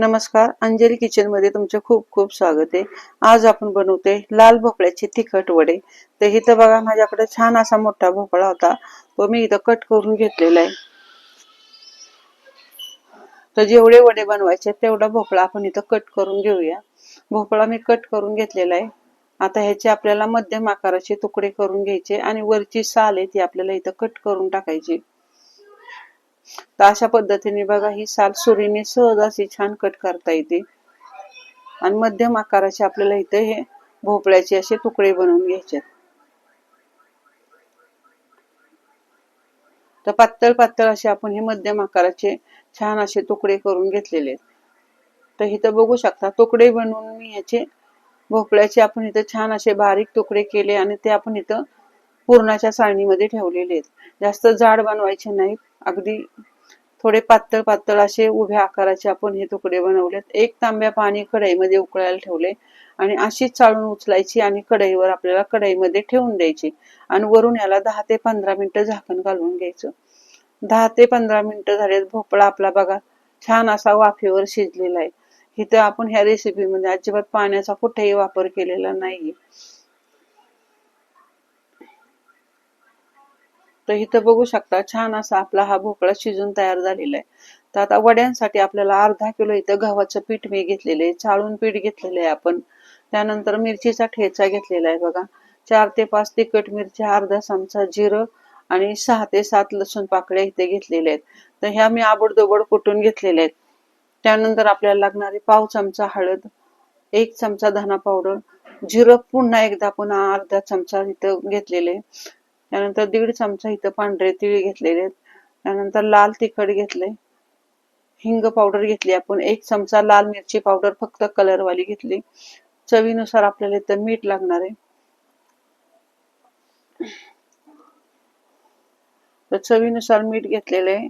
नमस्कार अंजली किचनमध्ये तुमचे खूप खूप स्वागत आहे. आज आपण बनवते लाल भोपळ्याचे तिखट वडे. तर इथं बघा माझ्याकडे छान असा मोठा भोपळा होता. तो मी इथं कट करून घेतलेला आहे. तर जेवढे वडे बनवायचे तेवढा भोपळा आपण इथं कट करून घेऊया. भोपळा मी कट करून घेतलेला आहे. आता ह्याचे आपल्याला मध्यम आकाराचे तुकडे करून घ्यायचे आणि वरची साल आहे ती आपल्याला इथं कट करून टाकायची. तर अशा पद्धतीने बघा ही साल सुरीने सहज अशी छान कट करता येते. आणि मध्यम आकाराचे आपल्याला इथे हे भोपळ्याचे असे तुकडे बनवून घ्यायचे तर पातळ पातळ असे आपण हे मध्यम आकाराचे छान असे तुकडे करून घेतलेले आहेत. तर इथं बघू शकता तुकडे बनवून मी ह्याचे भोपळ्याचे आपण इथं छान असे बारीक तुकडे केले आणि ते आपण इथं पुरणाच्या चाळणीमध्ये ठेवलेले आहेत. जास्त जाड बनवायचे नाहीत. अगदी थोडे पातळ पातळ असे उभ्या आकाराचे आपण हे तुकडे बनवलेत. एक तांब्या पाणी कढईमध्ये उकळायला ठेवले आणि अशीच चाळून उचलायची आणि कढईवर आपल्याला कढईमध्ये ठेवून द्यायची. आणि वरून याला दहा ते पंधरा मिनिटं झाकण घालून घ्यायचं. दहा ते पंधरा मिनिटं झालेत. भोपळा आपला बघा छान असा वाफेवर शिजलेला आहे. इथं आपण ह्या रेसिपीमध्ये अजिबात पाण्याचा कुठेही वापर केलेला नाहीये. तर इथं बघू शकता छान असा आपला हा भोपळा शिजून तयार झालेला आहे. तर आता वड्यांसाठी आपल्याला अर्धा किलो इथं गव्हाचं पीठ मी घेतलेलं आहे. चाळून पीठ घेतलेलं आहे आपण. त्यानंतर मिरचीचा ठेचा घेतलेला आहे बघा. चार ते पाच तिखट मिरची अर्धा चमचा जिरं आणि सहा ते सात लसूण पाकळ्या इथे घेतलेल्या आहेत. तर ह्या मी आबडदोबड कुटून घेतलेल्या आहेत. त्यानंतर आपल्याला लागणारे पाव चमचा हळद एक चमचा धना पावडर जिरं पुन्हा एकदा पुन्हा अर्धा चमचा इथं घेतलेले त्यानंतर दीड चमचा इथं पांढरे तिळ घेतलेले आहेत. त्यानंतर लाल तिखट घेतले. हिंग पावडर घेतली आपण. एक चमचा लाल मिरची पावडर फक्त कलर वाली घेतली. चवीनुसार आपल्याला इथं मीठ लागणार आहे. तर चवीनुसार मीठ घेतलेलं आहे.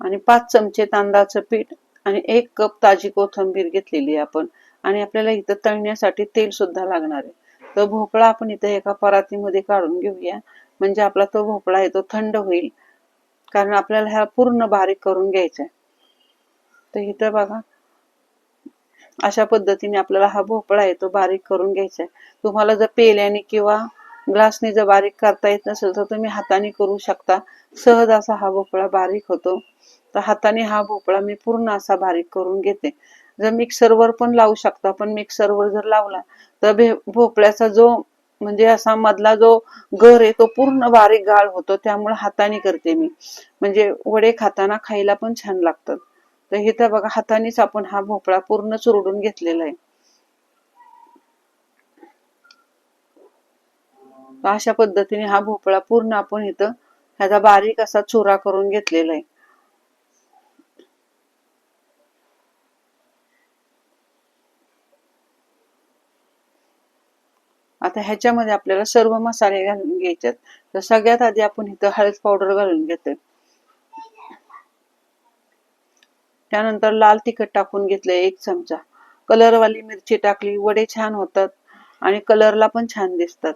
आणि पाच चमचे तांदळाचं पीठ आणि एक कप ताजी कोथिंबीर घेतलेली आहे आपण. आणि आपल्याला इथं तळण्यासाठी तेल सुद्धा लागणार आहे. तर भोपळा आपण इथं एका परातीमध्ये काढून घेऊया. म्हणजे आपला तो भोपळा आहे तो थंड होईल. कारण आपल्याला ह्या पूर्ण बारीक करून घ्यायचा आहे तर इथं बघा अशा पद्धतीने आपल्याला हा भोपळा आहे तो बारीक करून घ्यायचा आहे तुम्हाला जर पेल्याने किंवा ग्लासने जर बारीक करता येत नसेल तर तुम्ही हाताने करू शकता. सहज असा हा भोपळा बारीक होतो. तर हाताने हा भोपळा मी पूर्ण असा बारीक करून घेते. जर मिक्सरवर पण लावू शकता पण मिक्सरवर जर लावला तर भोपळ्याचा जो म्हणजे असा मधला जो घर आहे तो पूर्ण बारीक गाळ होतो त्यामुळे हाताने करते मी. म्हणजे वडे खाताना खायला पण छान लागतात. तर इथं बघा हातानेच आपण हा भोपळा पूर्ण चुरडून घेतलेला आहे. अशा पद्धतीने हा भोपळा पूर्ण आपण इथं ह्याचा बारीक असा चुरा करून घेतलेला आहे. आता ह्याच्यामध्ये आपल्याला सर्व मसाले घालून घ्यायचे तर सगळ्यात आधी आपण इथं हळद पावडर घालून घेतोय. त्यानंतर लाल तिखट टाकून घेतलंय एक चमचा. कलरवाली मिरची टाकली वडे छान होतात आणि कलरला पण छान दिसतात.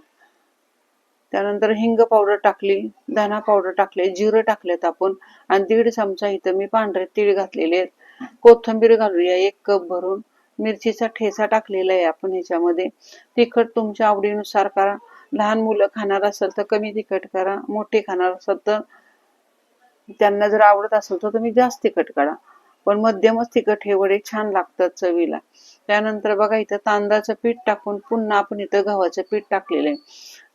त्यानंतर हिंग पावडर टाकली धना पावडर टाकले जिरं टाकलेत आपण आणि दीड चमचा इथं मी पांढरे तीळ घातलेले आहेत. कोथंबीर घालूया एक कप भरून. मिरचीचा ठेचा टाकलेला आहे आपण ह्याच्यामध्ये. तिखट तुमच्या आवडीनुसार करा. लहान मुलं खाणार असेल तर कमी तिखट करा. मोठे खाणार असेल तर त्यांना जर आवडत असेल तर तुम्ही जास्त तिखट करा. पण मध्यमच तिखट हे वडे छान लागतात चवीला. त्यानंतर बघा इथं तांदळाचं पीठ टाकून पुन्हा आपण इथं गव्हाचं पीठ टाकलेलं आहे.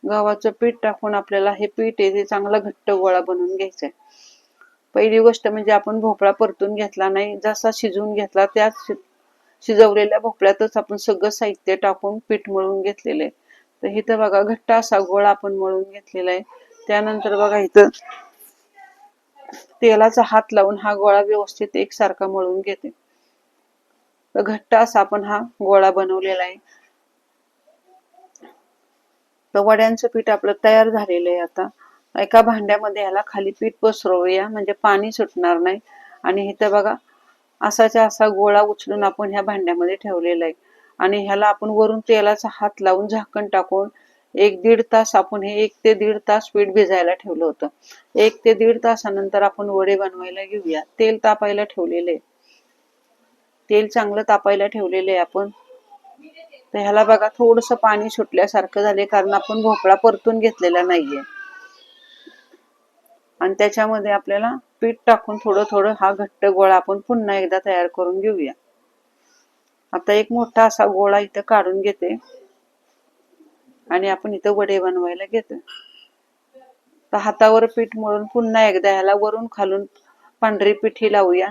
गव्हाचं पीठ टाकून आपल्याला हे पीठ आहे ते चांगला घट्ट गोळा बनवून घ्यायचा आहे पहिली गोष्ट म्हणजे आपण भोपळा परतून घेतला नाही. जसा शिजवून घेतला त्याच शिजवलेल्या भोपळ्यातच आपण सगळं साहित्य टाकून पीठ मळून घेतलेलं. आहे तर इथं बघा घट्ट असा गोळा आपण मळून घेतलेला आहे. त्यानंतर बघा इथं तेलाचा हात लावून हा गोळा व्यवस्थित एकसारखा मळून घेते. तर घट्ट असा आपण हा गोळा बनवलेला आहे. तर वड्यांचं पीठ आपलं तयार झालेलं आहे आता. एका भांड्यामध्ये याला खाली पीठ पसरवूया म्हणजे पाणी सुटणार नाही. आणि इथं बघा असाच्या असा गोळा उचलून आपण ह्या भांड्यामध्ये ठेवलेला आहे. आणि ह्याला आपण वरून तेलाचा हात लावून झाकण टाकून एक दीड तास आपण हे एक ते दीड तास पीठ भिजायला ठेवलं होतं. एक ते दीड तासानंतर आपण वडे बनवायला घेऊया. तेल तापायला ठेवलेले तेल चांगलं तापायला ठेवलेले आहे आपण. तर ह्याला बघा थोडस पाणी सुटल्यासारखं झाले कारण आपण भोपळा परतून घेतलेला नाहीये. आणि त्याच्यामध्ये आपल्याला पीठ टाकून थोडं थोडं हा घट्ट गोळा आपण पुन्हा एकदा तयार करून घेऊया. आता एक मोठा असा गोळा इथं काढून घेते. आणि आपण इथं वडे बनवायला घेतो. तर हातावर पीठ मळून पुन्हा एकदा ह्याला वरून खालून पांढरी पिठी लावूया.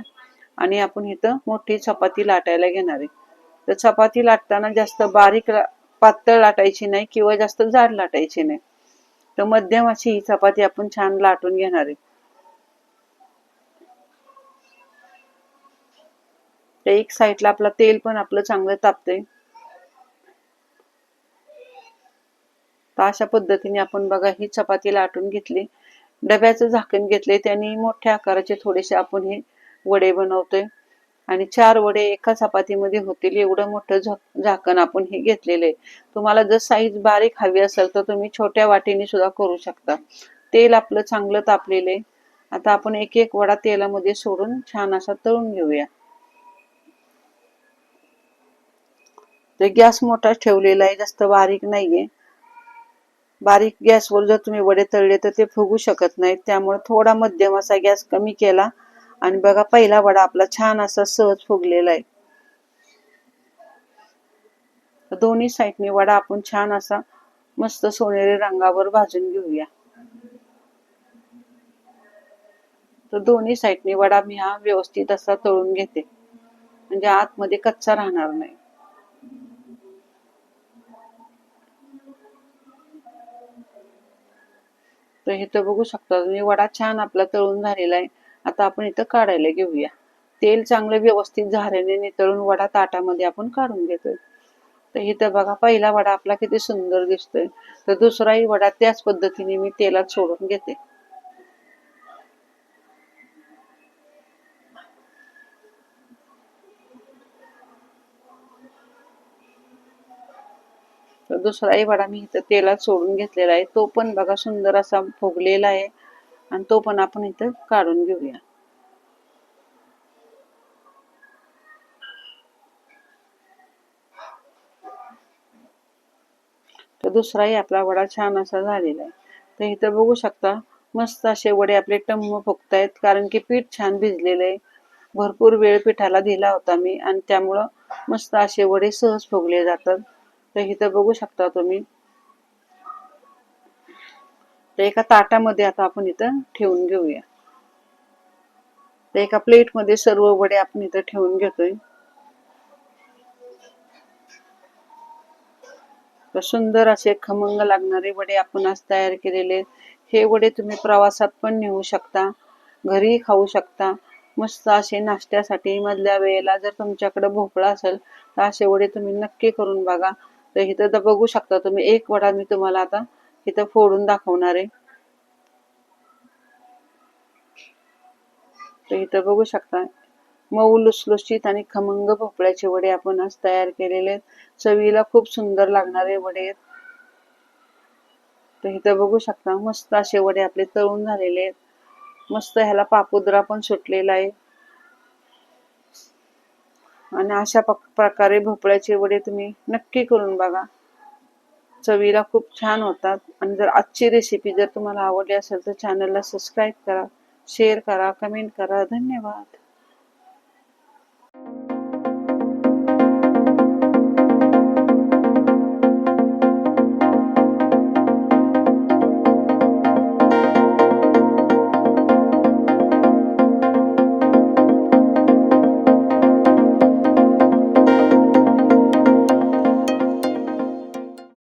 आणि आपण इथं मोठी चपाती लाटायला घेणार आहे. तर चपाती लाटताना जास्त बारीक पातळ लाटायची नाही किंवा जास्त जाड लाटायची नाही. तर मध्यम अशी ही चपाती आपण छान लाटून घेणार आहे. तर एक साईडला आपलं तेल पण आपलं चांगलं तापते तर अशा पद्धतीने आपण बघा ही चपाती लाटून घेतली. डब्याचं झाकण घेतले त्यांनी मोठ्या आकाराचे थोडेसे आपण हे वडे बनवतोय. आणि चार वडे एका चपातीमध्ये होतील एवढं मोठं झाकण आपण हे घेतलेलं आहे. तुम्हाला जर साईज बारीक हवी असेल तर तुम्ही छोट्या वाटीने सुद्धा करू शकता. तेल आपलं चांगलं तापलेलं आहे. आता आपण एक एक वडा तेलामध्ये सोडून छान असा तळून घेऊया. ते गॅस मोठा ठेवलेला आहे जास्त बारीक नाहीये. बारीक गॅसवर जर तुम्ही वडे तळले तर ते फुगू शकत नाहीत. त्यामुळे थोडा मध्यम असा गॅस कमी केला आणि बघा पहिला वडा आपला छान असा सहज फुगलेला आहे. दोन्ही साईडने वडा आपण छान असा मस्त सोनेरी रंगावर भाजून घेऊया. तर दोन्ही साईडने वडा मी हा व्यवस्थित असा तळून घेते. म्हणजे आतमध्ये कच्चा राहणार नाही. तर हे तर बघू शकता तुम्ही वडा छान आपला तळून झालेला आहे. आता आपण इथं काढायला घेऊया. तेल चांगलं व्यवस्थित झाल्याने नितळून वडा ताटामध्ये आपण काढून घेतोय. तर इथं बघा पहिला वडा आपला किती सुंदर दिसतोय. तर दुसराही वडा त्याच पद्धतीने मी तेलात सोडून घेते. तर दुसराही वडा मी इथं तेलात सोडून घेतलेला आहे. तो पण बघा सुंदर असा फुगलेला आहे. आणि तो पण आपण इथं काढून घेऊया. तर दुसराही आपला वडा छान असा झालेला आहे. तर इथं बघू शकता मस्त असे वडे आपले टम्म फुगतायत कारण की पीठ छान भिजलेलं आहे. भरपूर वेळ पिठाला दिला होता मी आणि त्यामुळं मस्त असे वडे सहज फुगले जातात. तर इथं बघू शकता तुम्ही तर एका ताटामध्ये आता आपण इथं ठेवून घेऊया. तर एका प्लेटमध्ये सर्व वडे आपण इथं ठेवून घेतोय. सुंदर असे खमंग लागणारे वडे आपण आज तयार केलेले हे वडे तुम्ही प्रवासात पण नेऊ शकता घरी खाऊ शकता. मस्त असे नाश्त्यासाठी मधल्या वेळेला जर तुमच्याकडे भोपळा असेल तर असे वडे तुम्ही नक्की करून बघा. तर इथं तर बघू शकता तुम्ही एक वडा मी तुम्हाला आता इथं फोडून दाखवणार आहे. तर इथं बघू शकता मऊ लुसलुशीत आणि खमंग भोपळ्याचे वडे आपण आज तयार केलेले आहेत. चवीला खूप सुंदर लागणारे वडे आहेत. तर इथं बघू शकता मस्त असे वडे आपले तळून झालेले आहेत. मस्त ह्याला पापुद्रा पण सुटलेला आहे. आणि अशा प्रकारे भोपळ्याचे वडे तुम्ही नक्की करून बघा. चवीला खूप छान होतात. आणि जर आजची रेसिपी जर तुम्हाला आवडली असेल तर चॅनलला सबस्क्राईब करा शेअर करा कमेंट करा. धन्यवाद.